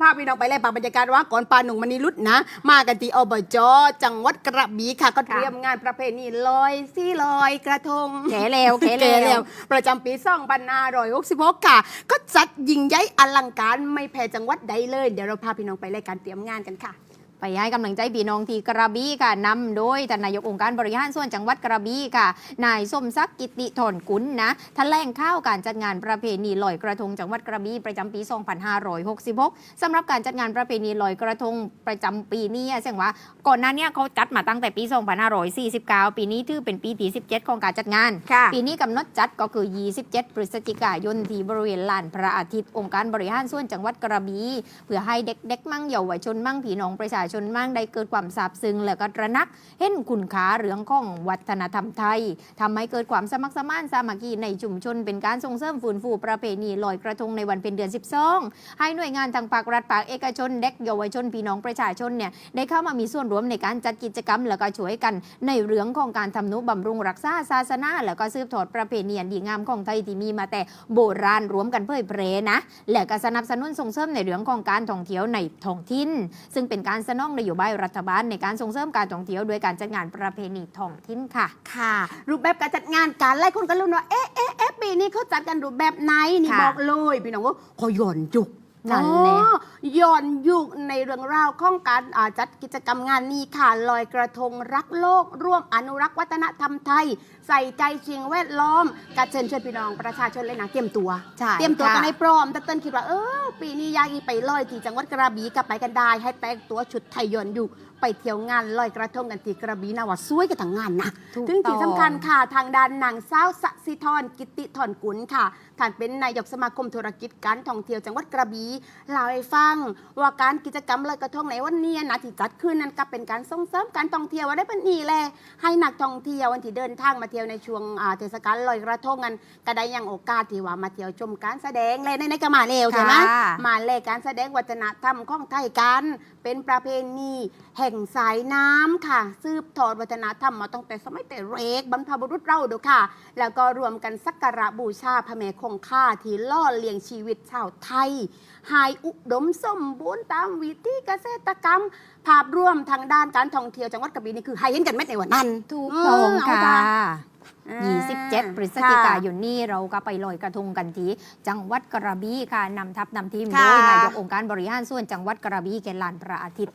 พาพี่น้องไปแลกปากบรรยากาศว่าก่อนปลาหนุ่มมณีรุดนะ มากันที่อบจจังหวัดกระบี่ค่ะ ก็เตรียมงานประเพณีลอยซี่ลอยกระทงแขแล้วแขแล้วแก่ประจำปี2566ค่ะ ก็จัดยิ่งใหญ่อลังการไม่แพ้จังหวัดใดเลย เดี๋ยวเราพาพี่น้องไปรายการเตรียมงานกันค่ะ ไปให้กำลังใจพี่น้องที่กระบี่ค่ะนำโดยท่านนายกองค์การบริหารส่วนจังหวัดกระบี่ค่ะนายสมศักดิ์กิติถอนกุลนะแถลงข่าวการจัดงานประเพณีลอยกระทงจังหวัดกระบี่ประจำปี 2566สำหรับการจัดงานประเพณีลอยกระทงประจำปีนี้แสดงว่าก่อนหน้าเนี้เขาจัดมาตั้งแต่ปี 2549 ปีนี้ถือเป็นปีที่ 17 ของการจัดงานค่ะปีนี้กำหนดจัดก็คือ 27 พฤศจิกายนที่บริเวณลานพระอาทิตย์องค์การบริหารส่วนจังหวัดกระบี่เพื่อให้เด็กๆมั่งเยาวชนมั่งพี่น้องประชาชนมั่งได้เกิดความซาบซึ้งและก็ตระหนัก เห็นคุณค่าเรื่องของวัฒนธรรมไทยทำให้เกิดความสมัครสมานสามัคคีในชุมชนเป็นการส่งเสริมฟื้นฟูประเพณีลอยกระทงในวันเป็นเดือน 12 ให้หน่วยงานทางภาครัฐภาคเอกชนเด็กเยาวชนพี่น้องประชาชนเนี่ยได้เข้ามามีส่วนร่วมในการจัดกิจกรรม แล้วก็ช่วยกันในเรื่องของการทำนุบำรุงรักษาศาสนา แล้วก็สืบทอดประเพณีดีงามของไทยที่มีมาแต่โบราณรวมกันเผยแพรนะและก็สนับสนุนส่งเสริมในเรื่องของการท่องเที่ยวในท้องถิ่นซึ่งเป็นการสนองนโยบายรัฐบาลในการส่งเสริมการท่องเที่ยวโดยการจัดงานประเพณีท้องถิ่นค่ะ ค่ะ รูปแบบการจัดงานการไล่คนกันลุ้นว่าเอ๊ะเอ๊ะเอ๊ะปีนี้เขาจัดกันรูปแบบไหนนี่ค่ะ บอกเลยพี่น้องว่าขอหย่อนยุกนั่นแหละ อ๋อห ย่อนยุกในเรื่องราวของการอ่าจัดกิจกรรมงานนี้ค่ะลอยกระทงรักโลก ร่วมอนุรักษ์วัฒนธรรมไทย ใส่ใจสิ่งแวดล้อมการเชิญชวนพี่น้องประชาชนเลยนะเตรียมตัว ใช่เตรียมตัวกันค่ะ ให้พร้อมแต่เต้นคิดว่าเออปีนี้อยากอีไปลอยที่จังหวัดกระบี่กลับไปกันได้ ให้แต่งตัวชุดไทยย้อนยุคไปเที่ยวงานลอยกระทงกันที่กระบี่นะว่าสวยกันทั้งงานนะถูกถึงที่ต้อง สำคัญ ค่ะทางด้านนางสาวสสิธรกิติธรกุลค่ะท่านเป็นนายกสมาคมธุรกิจการท่องเที่ยวจังหวัดกระบี่เล่าให้ฟังว่าการกิจกรรมลอยกระทงในวันนี้นะที่จัดขึ้นนั้นก็เป็นการส่งเสริมการท่องเที่ยวว่าได้เป็นนี่แหละให้นักท่องเที่ยววันที่เดินทางมาเที่ยวในช่วงอ่าเทศกาลลอยกระทงกันก็ได้ยังโอกาสที่ว่ามาเที่ยวชมการแสดงเลยในในกระมาเนวใช่ไหมค่ะมาเลยการแสดงวัฒนธรรมของไทยกัน เป็นประเพณีแห่งสายน้ำค่ะสืบทอดวัฒนธรรมมาตั้งแต่สมัยแต่เรกบรรพบุรุษเราดูค่ะ แล้วก็รวมกันสักการะบูชาพระแม่คงคาที่ล่อเลี้ยงชีวิตชาวไทยหายอุดมสมบูรณ์ตามวิธีเกษตรกรรม ภาพรวมทางด้านการท่องเที่ยวจังหวัดกระบี่นี่คือให้เห็นกันเม็ดในวันนั้น ถูกต้องเาค่ะจ้ 27 พฤศจิกายนนี้เราก็ไปลอยกระทงกันที่จังหวัดกระบี่ค่ะนำทัพนำทีมโดค่ะยนายกองค์การบริหารส่วนจังหวัดกระบี่แกลานพระอาทิตย์